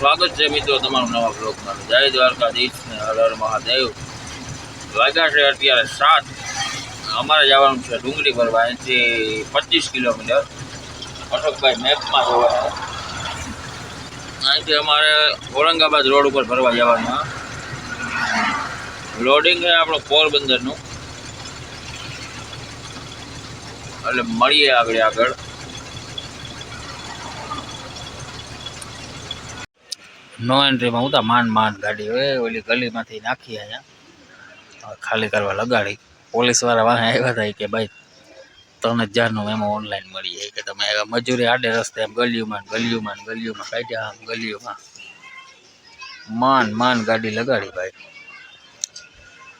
સ્વાગત છે મિત્રો તમારું નવા બ્લોગમાં જય દ્વારકાધીશ ને હર મહાદેવ. વાગ્યા છે અત્યારે સાત. અમારે જવાનું છે ડુંગળી ભરવા, અહીંથી પચીસ કિલોમીટર. અશોકભાઈ મેપમાં જોવા અહીંથી અમારે ઔરંગાબાદ રોડ ઉપર ભરવા જવાનું લોડિંગ છે આપણું પોરબંદરનું. એટલે મળીએ આગળ આગળ. નો એન્ટ્રીમાં ઉતા માન માન ગાડી હવે ઓલી ગલીમાંથી નાખી અહીંયા ખાલી કરવા લગાડી. પોલીસવાળા વાહે આવ્યા હતા કે ભાઈ, ત્રણ હજારનું એમાં ઓનલાઈન મળી જાય. કે તમે મજૂરી આડે રસ્તે એમ ગલીઓમાં ગલીઓમાં ગલીઓમાં કાઢ્યા આમ ગલીઓમાં. માન માન ગાડી લગાડી ભાઈ.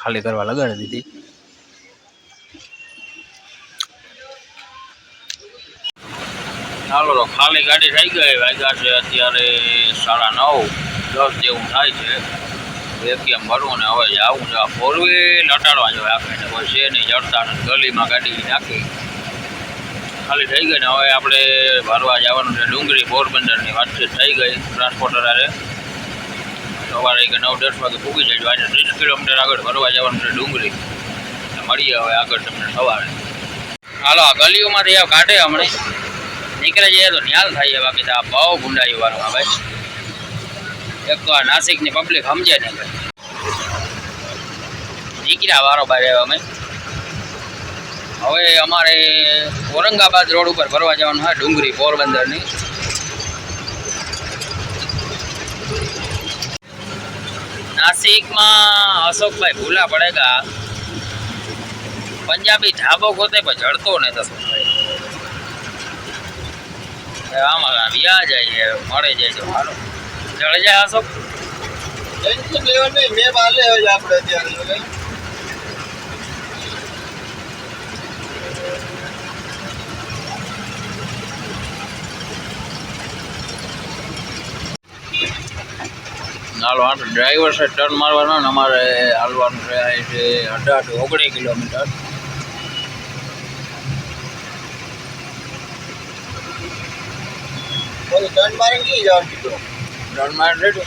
ખાલી કરવા લગાડી દીધી. ચાલો તો ખાલી ગાડી થઈ ગઈ, વાગ્યા છે અત્યારે સાડા નવ, દસ જેવું થાય છે. એકમ ભરવું ને હવે જવું છે ફોર વ્હીલ અટાડવા જોઈએ આપણે કોઈ છે નહીં જડતા ગલીમાં ગાડી નાખી. ખાલી થઈ ગઈ ને હવે આપણે ભરવા જવાનું છે, ડુંગળી પોરબંદરની વાતચીત થઈ ગઈ ટ્રાન્સપોર્ટર આરે સવારે કે નવ, દસ વાગે પૂગી જાય આજે ત્રીસ કિલોમીટર આગળ ભરવા જવાનું છે ડુંગળી. મળીએ હવે આગળ તમને સવારે. હાલો, આ ગલીઓમાંથી આ કાઢે હમણાં. નીકળે જઈએ તો ન્યાલ થાય બાકી તો આ બહુ ગુંડાઈ વાળું ભાઈ. એક તો આ નાસિકની પબ્લિક સમજે ને કે નીકળ્યા વારો ભાઈ અમે. હવે અમારે ઔરંગાબાદ રોડ ઉપર ફરવા જવાનું હોય ડુંગરી પોરબંદરની. નાસિકમાં અશોકભાઈ ભૂલા પડેગા. પંજાબી ઢાબો ગોતે પણ જડતો ને તો આમાં વ્યા જાય મળે જાય છે મારો જડે જાય અશોક મેં માલે હવે આપણે અત્યારે હાલો ડ્રાઈવર છે ટર્ન મારવાનો ને અમારે હાલવાનું છે છે અઢાર ઓગણીસ કિલોમીટર. રેડો.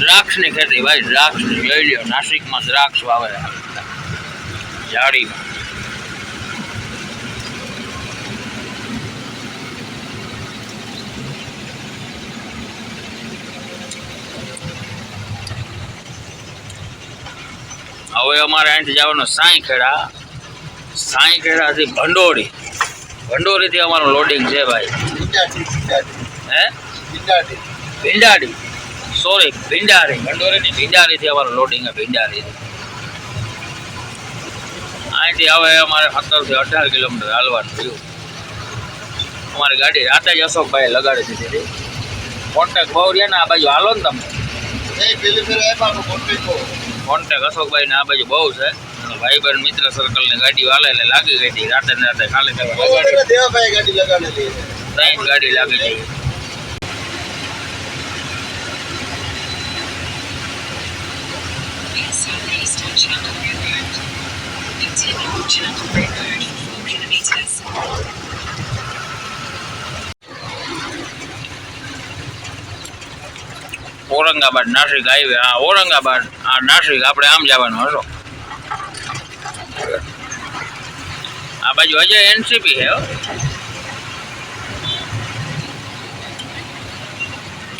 દ્રાક્ષની ખેતી ભાઈ દ્રાક્ષ જોઈ લ્યો. નાસિકમાં દ્રાક્ષ વાવે જાડીમાં હવે અમારે અહીંથી જવાનું સાંઈ ખેડા. સાંઈ ખેડાથી ભંડોળી. ભંડોળીથી અમારું લોડિંગ છે ભાઈ. હે? ભીંડાડી સોરી ભીંડારી. ભંડોરીની ભીંડારીથી અમારું લોડિંગ છે ભીંડારીથી અહીંથી હવે અમારે સત્તરથી અઢાર કિલોમીટર હાલવાનું થયું. અમારી ગાડી રાતે જ અશોકભાઈ લગાડી દીધી હતી. કોન્ટેક બહુ રહ્યા ને આ બાજુ હાલો ને તમે. કોન્ટેક અશોકભાઈ ને આ બાજુ બહુ છે. અને મિત્ર સર્કલની ગાડી વાલે એટલે લાગી ગઈ હતી રાતે ને રાતે ખાલી દેવાભાઈ ગાડી લગાડેલી ત્રણ ગાડી લાગી ગઈ Southeast on Chandler Road. Continue on Chandler Road for 4 kilometres. Aurangabad Nashik highway આ ઔરંગાબાદ આ નાસિક આપણે આમ જવાનું હશો આ બાજુ અજય એનસીપી છે હો.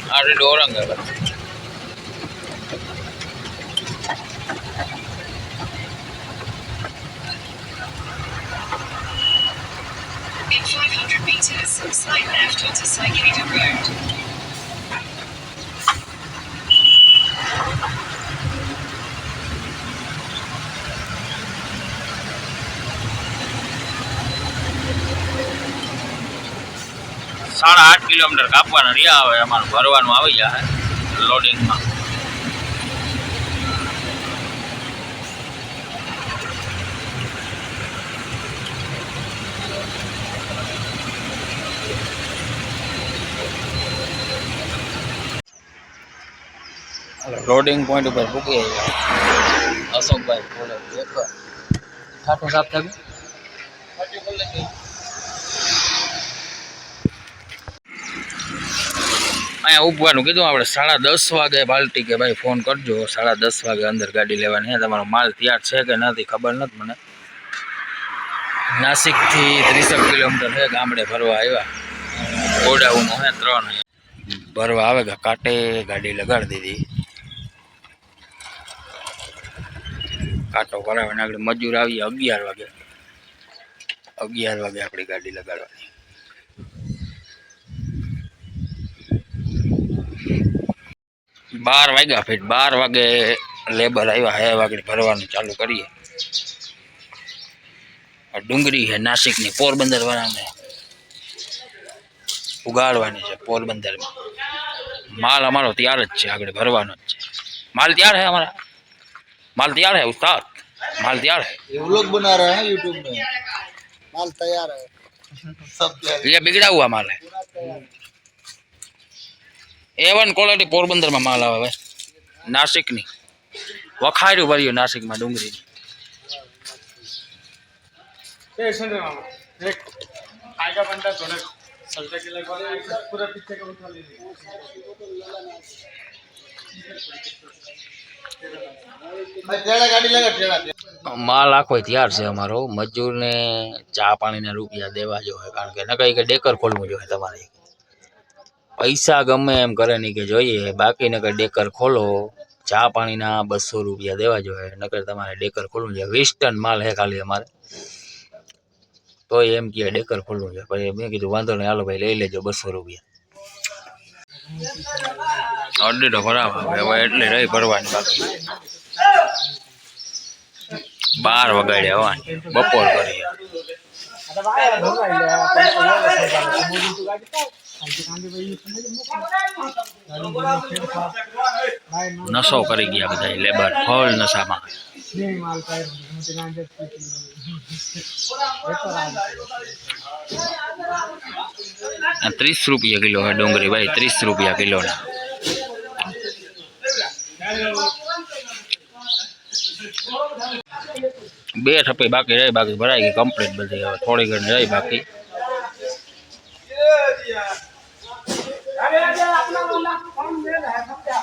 આ સીધું Aurangabad In 500 metres, slide left onto Saikeda Road. સાડા આઠ કિલોમીટર કાપવાના રહ્યા હવે અમારું ભરવાનું આવી જાય લોડિંગમાં. લોડિંગ પોઈન્ટ ઉપર પૂકી આવી અશોકભાઈ બોલે ઠાઠું સાફ થયું ફાટી બોલે છે અહીંયા ઉપવાનું કીધું આપણે, સાડા દસ વાગે પાલટી કે ભાઈ ફોન કરજો, સાડા દસ વાગે અંદર ગાડી લેવાની હે તમારો માલ તૈયાર છે કે નથી ખબર નથી મને. નાસિકથી ત્રીસેક કિલોમીટર છે, ગામડે ફરવા આવ્યા. ગોડાઉનો હે ત્રણ ભરવા આવે કે કાંટે ગાડી લગાડી દીધી. કાંટો કરાવે આગળ મજૂર આવીએ અગિયાર વાગે. અગિયાર વાગે આપણી ગાડી લગાડવાની. બાર વાગ્યા ફીટ બાર વાગે લેબર આવ્યા હે વાગે ભરવાનું ચાલુ કરીએ આ ડુંગળી છે નાસિકની પોરબંદર વાળાને ઉગાડવાની છે પોરબંદરમાં માલ અમારો તૈયાર જ છે આગળ ભરવાનો જ છે માલ તૈયાર है हमारा माल तैयार है उस्ताद माल तैयार है ये व्लॉग बना रहा है यूट्यूब में माल तैयार है सब तैयार ये बिगड़ा हुआ माल है એ વન ક્વોલિટી પોરબંદરમાં માલ આવે નાસિકની. વખાર્યું ભર્યું નાસિકમાં ડુંગળી માલ આખો તૈયાર છે અમારો. મજૂરને ચા પાણીના રૂપિયા દેવા જોઈએ કારણ કે નકઈ કે ડેકર ખોલવું જોઈએ તમારે. પૈસા ગમે એમ કરે નહીં કે જોઈએ. બાકી નકર ડેકર ખોલો. ચા પાણીના બસો રૂપિયા દેવા જોઈએ. નકર તમારે ડેકર ખોલવું જોઈએ. વીસ માલ હે ખાલી અમારે. તો એમ કે ડેકર ખોલવું છે પછી મેં કીધું, વાંધો નહીં, હાલો ભાઈ, લઈ લેજો બસો રૂપિયા. અડધી ભરાવા હવે એટલે રહી ભરવાની બાકી. વગાડ્યા હોવાની. બપોર કરી. નશો કરી ગયા બધા લેબર ફળ નશામાં. ત્રીસ રૂપિયા કિલો હે ડુંગળી ભાઈ, ત્રીસ રૂપિયા કિલોના. બે થપ્પી બાકી રહી, બાકી ભરાઈ ગઈ કમ્પ્લીટ બધી, હવે થોડી ઘણી રહી બાકી. अरे अरे अपना वाला कौन ले रहा है सब क्या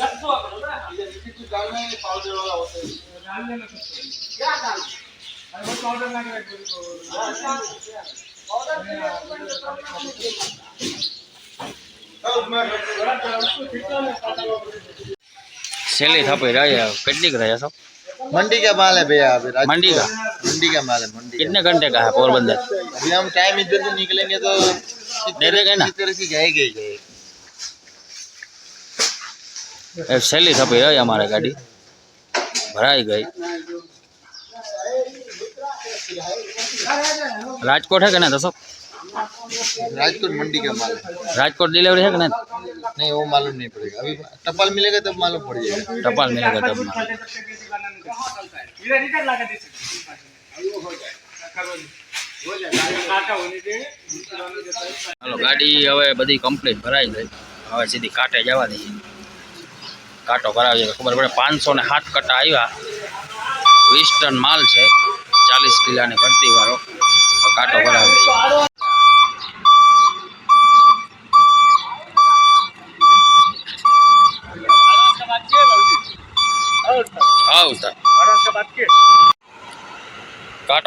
रखो अपना ये कुछ डालने में पाउडर वाला होता है डालने में क्या डालना अरे वो पाउडर ना करे पाउडर के लिए प्रॉब्लम नहीं है मैं रख रहा हूं उसको फिटना में पाउडर सेली था पे रहा है कितनी कराया सब मंडी का माल है भैया अभी मंडी का मंडी का माल है मंडी कितने घंटे का है पोरबंदर? अभी हम टाइम इधर से निकलेंगे तो दे देगा ना। तरह से जाएगा। सैली खपे हमारा गाड़ी। भराई गई। राजकोट है ना दसो राजकोट मंडी का माल राजकोट डिलीवरी है ना नहीं? नहीं वो मालूम नहीं पड़ेगा। अभी टपाल मिलेगा तब मालूम पड़ जाएगा टपाल मिलेगा तब मालूम હાલો, ગાડી હવે બધી કમ્પ્લીટ ભરાઈ ગઈ. હવે સીધી કાંટે જવા દઈએ કાંટો કરાવીએ ખબર પડે પાંચસો ને સાત કટા આવ્યા. વીસ ટન માલ છે. ચાલીસ કિલાની ભરતી વાળો. કાંટો ભરાવી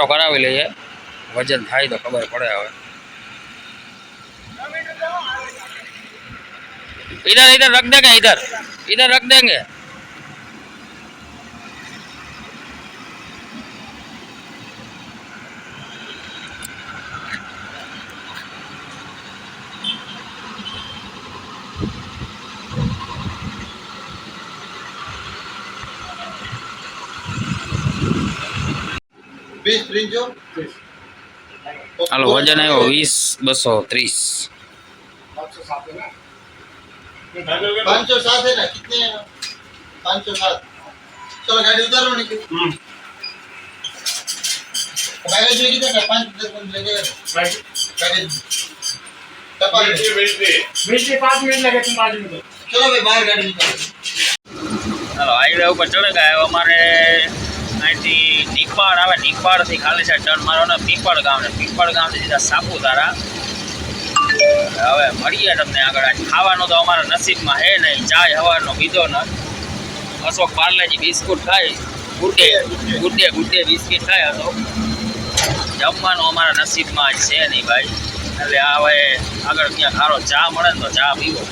કાંટો કરાવી લઈએ વજન થાય તો ખબર પડે હવે इधर इधर रख देंगे इधर इधर रख देंगे सात चलो गाड़ी उतारो निकल बैगेज में कितना है? पाँच दस मिनट लगेगा बैगेज टपाल में। बीस से पाँच मिनट लगे तुम बाजू में तो चलो भाई बाहर गाड़ी निकालो હાલો હાઈવે ઉપર ચડે ગયા અમારે અહીંથી નીકપાડ આવે નીકપાડથી ખાલી સાઈડ ટર્ન મારવાનો, પીપળ ગામ ને પીપળ ગામથી સીધા સાપુતારા. હવે મળીએ તમને આગળ. ખાવાનું તો અમારા નસીબમાં હે નહીં. ચાય હવારનો પીધો ન. અશોક પાર્લેજી બિસ્કુટ ખાઈ ગુડે ગુડે ગુડે બિસ્કિટ ખાય હતો. જમવાનું અમારા નસીબમાં છે નહીં ભાઈ. એટલે હવે આગળ ક્યાં ખારો ચા મળે ને તો ચા પીવો.